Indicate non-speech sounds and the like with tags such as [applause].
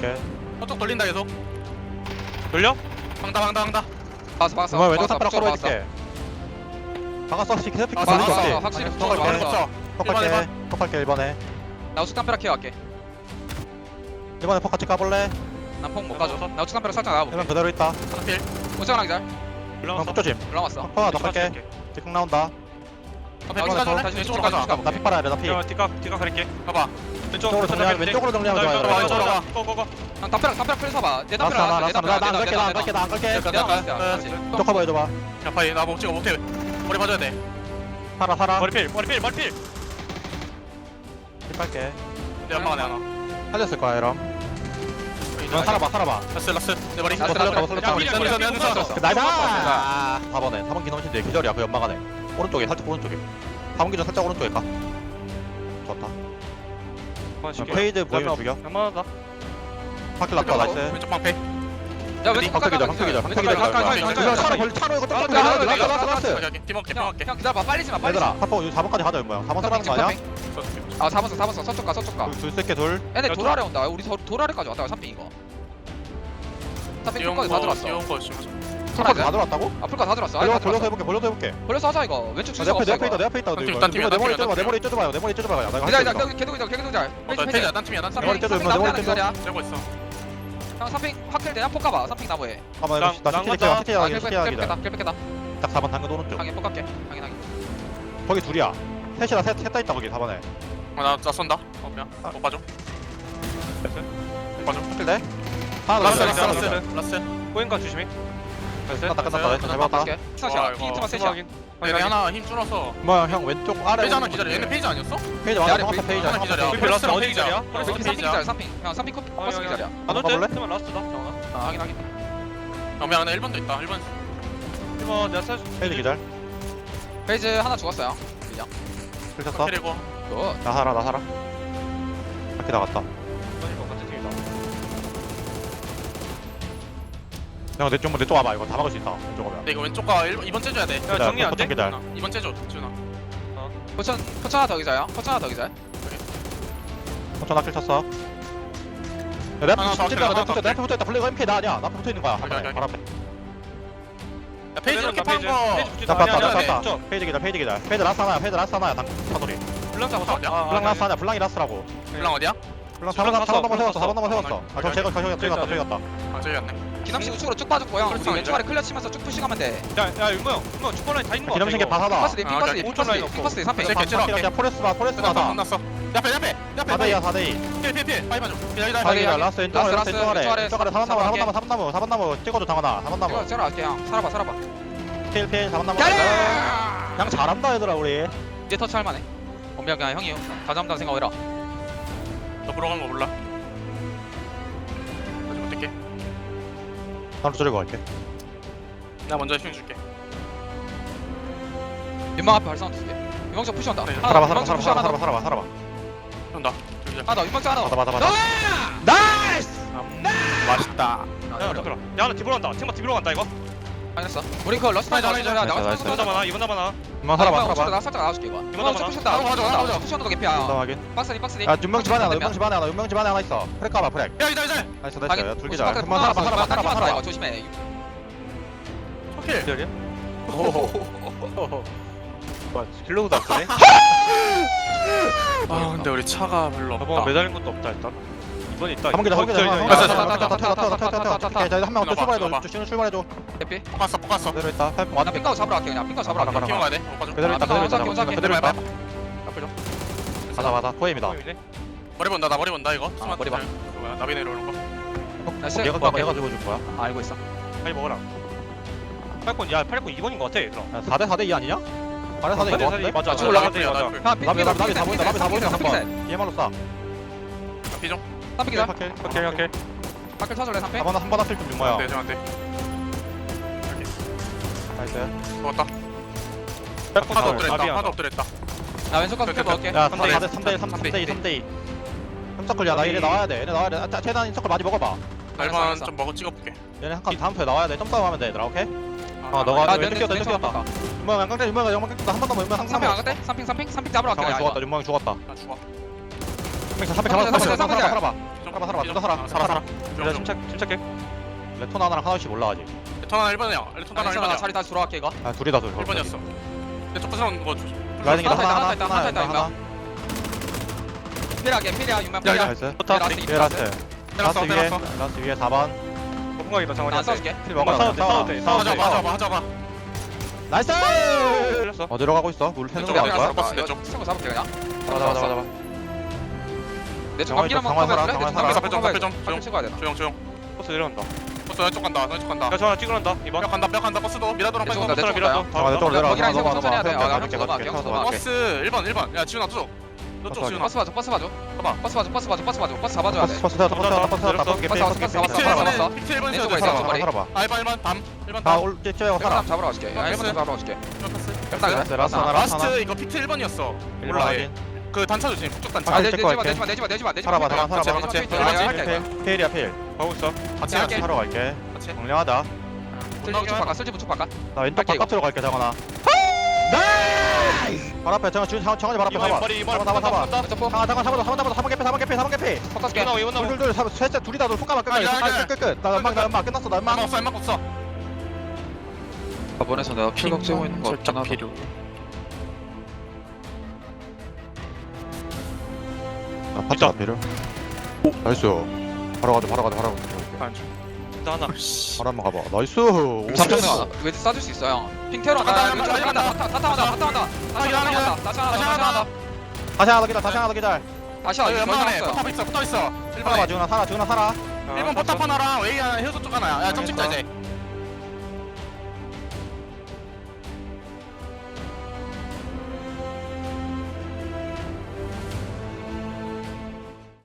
갈게 저쪽 돌린다 계속. 돌려? 방다 방다 방다. 봤어 봤어. 정말 왼쪽 탑이라 북쪽으로 커버해줄게. 박았어 시 계속 아, 거 봤어. 없지 확실히 톡 갈게 톡 갈게 1번에. 나 우측 담벼락 키워갈게. 1번에 폭 같이 까볼래? 난폭 못 가져 나 우측 담벼락 살짝 나가볼게. 1번 그대로 있다. 필. 우측 하나 기절. 형 올라왔어 폭조심 올라왔어. 폭파가 더 갈게 뒷공 나온다 다시 피 가줄래? 다시 왼쪽으로 가자. 나 피 빨아야 돼나 피. 야 띠깍 띠깍 가릴게. 가봐. 왼쪽으로 정리하면- 왼쪽으로 정리하면 좋아요. 왼쪽으로 왼쪽으로. 와. 가 고고고. 형 담벼락 담벼락 풀 서봐. 내 나왔어, 라스트 내 하나 나안 갈게 내 나안 갈게 나안 갈게. 내내 네. 다시. 쪽 커버 해줘봐. 야 파이 나못 찍어 못 해 머리 맞아야 돼. 살아 살아. 머리 필 머리 필 머리 필. 피 빨게. 내 연막 안에 하나. 살렸을 거야 이럼 이건 살아봐 살아봐. 라스 라스. 내 머리. 라스, 라스. 야, 쏘 나이다 4번에 4번 기념 신데 기절이야 그 연막 안에. 오른쪽에 살짝 오른쪽에. 4번 기절 살짝 오른쪽에 가. 좋다. 페이드 보이면 죽여? 한번더 파킬 낙타 나이스. 왼쪽 방패. 야 왼쪽 방패 기절 방패 기절 방패 기절. 이거 차로. 벌 차로 이거 딱 라스 라스 가까이, 라스 오케이 오케이 피먹게. 형, 형 기다려봐 빨리지 마 빨리지 얘들아 파포 4번까지 가자 뭐야 4번 살아는 거 아니야? 아 잡았어 잡았어. 서쪽 가 서쪽 가. 둘- 둘 새끼 둘. 얘네 야, 돌아래 온다. 우리 서, 돌아래까지 왔다 3핑 이거 3핑 귀여운 풀까지 다거 들어왔어. 귀여운 거 지금 풀까지 다 들어왔다고? 아 풀까지 다 들어왔어. 아니, 돌려서 다 돌려서 들어왔어 해볼게 돌려서 해볼게. 벌려서 하자 이거. 왼쪽 내 줄수 앞에 내 없어 앞에 있다 이거 내 앞에 있다. 딴 팀, 이거 딴 팀이야, 내 머리 딴 쪄줘봐 내 팀이야. 머리 쪄줘봐요 내 머리 쪄줘봐요. 내가 기다려 할수 기다려 있어. 개도 기다려 개도 기다려. 어나 페이지야 딴 팀이야 딴 팀이야. 머리 삼핑 내 머리. 기다려 떼고 있어. 형 3핑 확킬 되냐 폭 가봐 3핑 나무에. 잠깐만 난- 이거 나난 시티 갔다. 시티 아 하기 시티 하기다 kel백겠다 kel백겠다. 딱 4번 당근 오른쪽. 당연 폭 갈게. 당연 당연 거기 둘이야. 셋이다 셋, 셋다 있다 거기 4번에. 어나 나 쏜다. 어 그냥 아. 못 봐줘. 봐줘. 확킬 돼? 하나 라스 더 라스 라스 라스 라스 꼬인가 조심히. 끝났다 끝났다 잘 봤다. 좋아, 셋이야. 핑트만 셋이야 얘네 하나 힘 줄어서. 뭐야 형 왼쪽 아래 페이지 하나 기다려. 얘네 페이지 아니었어? 페이지 맞아 페이지. 페이지야 하나 기다려. 페이지. 페이지. 플러스 페이지야. 페이지야? 플러스 3핑 페이지야 기다려. 3핑 형 3핑 컵 어, 버스 형, 기다려 안 가볼래? 올때? 그러면 라스트다 정아 아 확인 확인. 어 미안 나 1번도 있다 1번 이거 내가 살 페이지 기절 페이지 하나 죽었어요. 긁혔어? 그리고 굿. 나 살아 나 살아. 이렇게 나갔다 형 내 쪽 내쪽 와봐 이거 다 막을 수 있다 왼쪽 오면 근데 이거 왼쪽과 1번 2번 째줘야 돼 야 정리 안 돼? 기절 2번 째줘 준아 포천 포천 하나 더 기자야 포천 하나 더 기자 엄청 낙킬 쳤어 내 앞에 더 붙어있다 내 앞에 붙어 있다 내 앞에 붙어있다 플레이가 MP 나 아니야 나 앞에 붙어 있는 거야 오케이, 오케이, 바로 앞에 야 페이지 이렇게 파는 거나 봤다 나 봤다 페이지 기절 페이지 기절 페이지 라스 하나야 페이지 라스 하나야 당 사돌이 블랑 잡았어? 잡았어? 블랑 라스 하나야 블랑이 라스라고 블랑 어디야? 블랑 블랑 4번 갔어, 4번 넘어 블랑 세웠어 4번 넘어. 세웠어 아, 저기 저기 갔다 저기 갔다 아 저기 갔네 기남씨 우측으로 쭉 빠졌고요. 우리 그렇죠, 왼쪽 아래 클리어 치면서 쭉 푸싱하면 돼. 야야 윤모 형. 윤모 형 축구라인 다 있는 거 같아 이거. 바사다 핑커스 디 아, 오케이. 핑커스 디 오천 핑커스 디 3핑. 새끼 찔러. 야 포레스 봐 포레스 끝났어 봐다 끝났어. 옆에 옆에 옆에 4대이야 4대2 피해 피해 피해 빨리 봐줘. 기다려 확인, 기다려 사기야 라스 왼쪽 아래 라스, 왼쪽 아래 왼쪽 아래. 왼쪽 아래 4번 나무 4번 나무 4번 나무. 4번 나무 찍어줘 당하나. 4번 이거 나무 제가 할게 형 살아봐 살아봐. 필 필 4번 나무. 야야 그냥 잘한다 얘들아 우리. 이제 터치 할 만해. 엄밀 그냥 형이 가자마자 생각해라. 너 보러 간거 몰라 바로 줄이고 갈게. 나 먼저 힘 줄게. 윤망 앞에 발사운드 줄게. 윤망차 푸시한다. 그래. 살아봐 살아봐 살아봐 살아봐 살아봐 살아봐. 형다. 저기 하나 더 윤망차 하나 맞아 더 맞아. 맞아 나이스! 맛있다 야 잠깐만 야 하나 뒤로 간다. 팀마 뒤로 간다 이거 알겠어. 우리 그 러스 타이저 나이스, 나가 나이스, 나가 나이스. 이번 남아나 이번 남아나 엄마 살아봐 살아봐. 나 살짝 나와줄게 이거. 이거 윤망차 남아. 푸시한다 가자, 가자. 푸시한다 개피야. 나 확인. 박스니 박스니 야 윤명 집안에 하나 윤명 집안에 하나 윤명 집안에 하나 있어. 프렉 가봐 프렉 야 기다려 기다려 나이스. 나이스. 둘 혹시 기자 밖에 한번 살아봐 살아봐 봐, 살아봐 나 살아봐. 조심해. 오호호 뭐야 [laughs] 킬로그도 안 쓰네? 아 근데 우리 차가 별로 저번 없다. 매달린 것도 없다 일단 이번 있다 한번 기자 한번 이거 한번 있다, 한번 기자 한번 그대로 있다 헬프 나 완전 핑가우 잡으러 갈게 그냥 핑가우 잡으러 가라, 갈게 가라. 키워 가야 돼 오빠 좀 그대로 있다 그대로 있다 혼자, 혼자, 그대로 있다 혼자. 맞아 맞아 포엠이다 포임이네? 머리 본다 나 머리 본다 이거 아, 머리 봐. 그거야 나비 내려오는 거 나이스. 얘가 오케이. 얘가 죽어줄 거야 아, 알고 있어 빨리 먹어라 8권 야 8권 2번인 거 같아 그럼 4대 4대 2 아니냐? 4대 4대 2 4대 같은데? 맞아 쭉 올라가. 나비, 맞아 형 나비, 나비, 나비 다 보인다, 나비 다 보인다, 한 번. 얘말로 쏴 피좀 삼핑 기다 오케이 오케이 오케이 밖을 쳐줄래 삼핑 한번 한번 합칠 좀 준모야. 안돼 안돼. 나이스. 죽었다. 하도 엎드렸다 하도 엎드렸다. 나 왼쪽 가서 큐 먹을게. 야 3대 4대 3대 3 3대. 2 3대 2 3서클 야나 얘네 나와야 돼. 얘네 나와야 돼. 아, 최단 인서클 많이 먹어봐. 날만 알았어. 좀 먹어 찍어볼게. 얘네 한칸 다음 턴에 나와야 돼. 점프하고 하면 돼 얘들아 오케이? 아 너가 아 왼쪽 왼쪽 뛰었다, 왼쪽 뛰었다. 윤모야 양강대 윤모야 양강대 한번 더 윤모야 항상 삼핑 안 갔대? 삼핑 삼핑 삼핑 잡으러 갈게. 나 죽었다. 윤모야 죽었다. 나 죽어 300 삼백, 잡았어 삼백, 살아봐. 살아봐 좀 좀. 살아, 살아, 삐 좀. 살아, 아, 살아 살아. 내가. 침착 침착해 레톤 하나랑 하나씩 올라가지 레턴 하나 1번이야. 레턴 하나 괜찮아 1번이야. 자리 다시 돌아갈게 이거 아 둘이 다 둘. 1번이었어. 내 쪽부서거 라이딩이다 하나 하나 있다, 하나 하나 하나 있다, 하나 하나 피리하게 피리야 유명 야, 피리야 나이스 라스트 라스트 위에. 라스트 위에 4번 거품각이다 나 장원이한테 싸울게 싸워도 돼 싸워도 맞아 돼 맞아 맞아 봐. 나이스 어디로 가고 있어? 물 패는 거 내가 갈 거야? 살아. 버스 내 쪽. 친구 잡을게 그냥 맞아 맞아 맞아 내쪽 정원이 감기 한번 정원 살아, 내쪽 살아. 감기 좀, 한번 좀, 좀, 찍어야 되나? 조용 조용. 버스 내려간다 버스 왼쪽 간다. 왼쪽 간다. 야저 하나 찍으란다 이번 벽 간다 벽 간다 버스도 미라도랑 내 빨리 쪽으로 가. 내 버스랑 쪽으로 밀었어 잠깐만 내쪽으로 내려와 넘어가 천천히 해야 돼. 넘어가 아, 넘어가 나 넘어가 형수 넘어가 봐, 버스 1번 1번. 야 지훈아 쭉. 너쪽 버스 지훈아. 버스 봐줘 버스 봐줘 봐봐. 버스 봐줘 버스 봐줘 버스 봐줘 버스 잡아줘야 돼 버스 버스 세웠다 버스 세웠다 버스 세웠다 버스 개피 버스 개피 버스 피트 살아, 살아봐 살아. 1번에 피트 1번 내 세워야 쪽으로 돼. 있어, 살아봐. 머리. 살아봐 아 1번 1번 담. 1번 다 담. 올, 쟤 쟤가 나 살아 잡으러 가줄게 야 알겠어. 1번 잡으러 가줄게 패스. 깜짝이야 라스트 라스트 하나 라스트 하나 라스트 이거 피트 1번이었어. 몰라 올라 얘. 그 단차 조심. 북쪽 단차. 아, 아, 내, 체크 내지마, 할게. 내지 마, 내지 마, 내지 마, 내지 마. 살아봐 내지마, 살아봐 살아봐 같이, 같이. 같이. 내지마, 필 필이야 필 가고 있어 같이. 할게. 하러 갈게 같이. 정량하다 쓸지 부축 바꿔, 쓸지 부축 바꿔. 나 왼쪽 할게, 바깥으로 갈게 정원아 나이스 발 앞에 정원 준 정원이 발 앞에 이번 봐봐 머리 이번 잡아 잡아 잡아 잠깐 잠깐 잡아줘 잡아 잡아 사번 개피 사번 개피 사번 개피 포커스 게. 이번 나무 둘둘둘 잡아 셋째 둘이 다 둘 손가락 끝까지 아, 야, 야, 야. 손가락 끝끝 나 연막 나 연막 끝났어 나 연막 없어 얼마 없어. 저번에서 내가 킬각 째고 있는 거 같긴 하다. 아 파트 필요 나이스 바로 가자 바로 가자 바로 가자 진짜 하나 바로 한번 가봐 나이스 오, 삼성등 하나. 왜 싸줄 수 있어, 형? 핑테로 간다, 하나, 간다, 왼쪽 간다. 간다. 다 타한다, 다 타한다. 다시 하나, 간다, 다시 하나, 다시 하나, 다시 다시 하나. 다시 하나 더 기다 다시 하나 더 기다 다시 하나, 아, 더 있어요. 포탑 있어. 붙어 있어. 1번에. 지훈아 살아 지훈아 살아 1번 포탑 하나랑 웨이 하나 해서 쪽 하나야. 야, 점 찍자 이제.